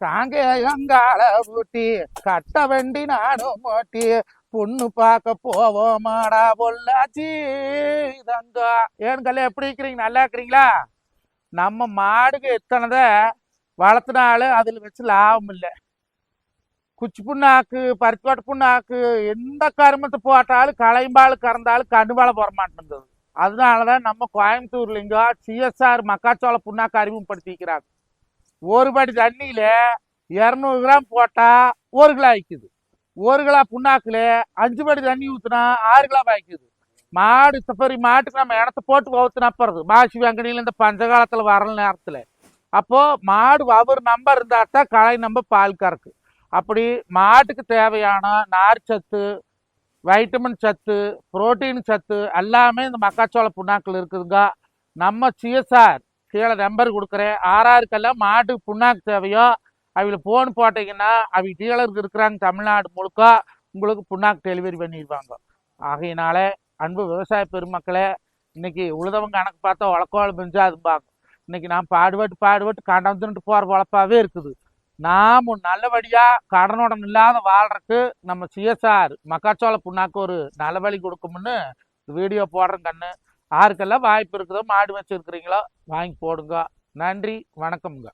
தாங்க ஊட்டி கட்ட வண்டி நானும் ஓட்டி பொண்ணு பார்க்க போவோமாடா பொள்ளாச்சி. தங்க ஏன் கல்ல எப்படி இருக்கிறீங்க? நல்லா இருக்கிறீங்களா? நம்ம மாடுக்கு எத்தனைத வளர்த்தினாலும் அதில் வச்சு லாபம் இல்லை. குச்சி புண்ணாக்கு பருத்திக்கோட்டை புண்ணாக்கு எந்த கருமத்தை போட்டாலும் களைம்பால் கறந்தாலும் கண்டுபால போட அதனால அதனாலதான் நம்ம கோயம்புத்தூர்ல இங்க சிஎஸ்ஆர் மக்காச்சோள புண்ணாக்கு அறிமுகப்படுத்திக்கிறாங்க. ஒரு படி தண்ணியில் இரநூறு கிராம் போட்டால் ஒரு கிலோ ஆயிக்குது. ஒரு கிலோ புண்ணாக்கில் அஞ்சு படி தண்ணி ஊற்றுனா ஆறு கிலோ ஆயிக்குது. மாடு சப்பரி மாட்டுக்கு நம்ம இடத்த போட்டு வவுத்துனா போறது மாசி வெங்கனில இந்த பஞ்சகாலத்துல வர நேரத்தில். அப்போது மாடு அவர் நம்ப இருந்தால் தான் களை நம்ப பால் கறக்கு. அப்படி மாட்டுக்கு தேவையான நார் சத்து வைட்டமின் சத்து புரோட்டீன் சத்து எல்லாமே இந்த மக்காச்சோள புண்ணாக்கில் இருக்குதுங்க. நம்ம சிஎஸ்ஆர் கீழே நம்பர் கொடுக்குறேன். ஆறாருக்கெல்லாம் மாட்டுக்கு புண்ணாக்கு தேவையோ? அவங்கள ஃபோன் போட்டீங்கன்னா அவங்க டீலருக்கு இருக்கிறாங்க தமிழ்நாடு முழுக்க உங்களுக்கு புண்ணாக்கு டெலிவரி பண்ணிடுவாங்க. ஆகையினால அன்பு விவசாய பெருமக்களே இன்னைக்கு உழுதவங்க கணக்கு பார்த்தா உழக்கோள் பெஞ்சாதும்பாங்க இன்னைக்கு நான் பாடுபட்டு பாடுபட்டு கடன் தின்ட்டு போகிற உழப்பாவே இருக்குது. நாம் நல்லபடியாக கடனுடன் இல்லாத வாழ்றதுக்கு நம்ம சிஎஸ்ஆர் மக்காச்சோள புண்ணாக்கு ஒரு நல்ல வழி கொடுக்கும்னு வீடியோ போடுறேன் கண்ணு. யாருக்கெல்லாம் வாய்ப்பு இருக்குதோ மாடு வச்சுருக்கிறீங்களோ வாங்கி போடுங்க. நன்றி வணக்கம்ங்க.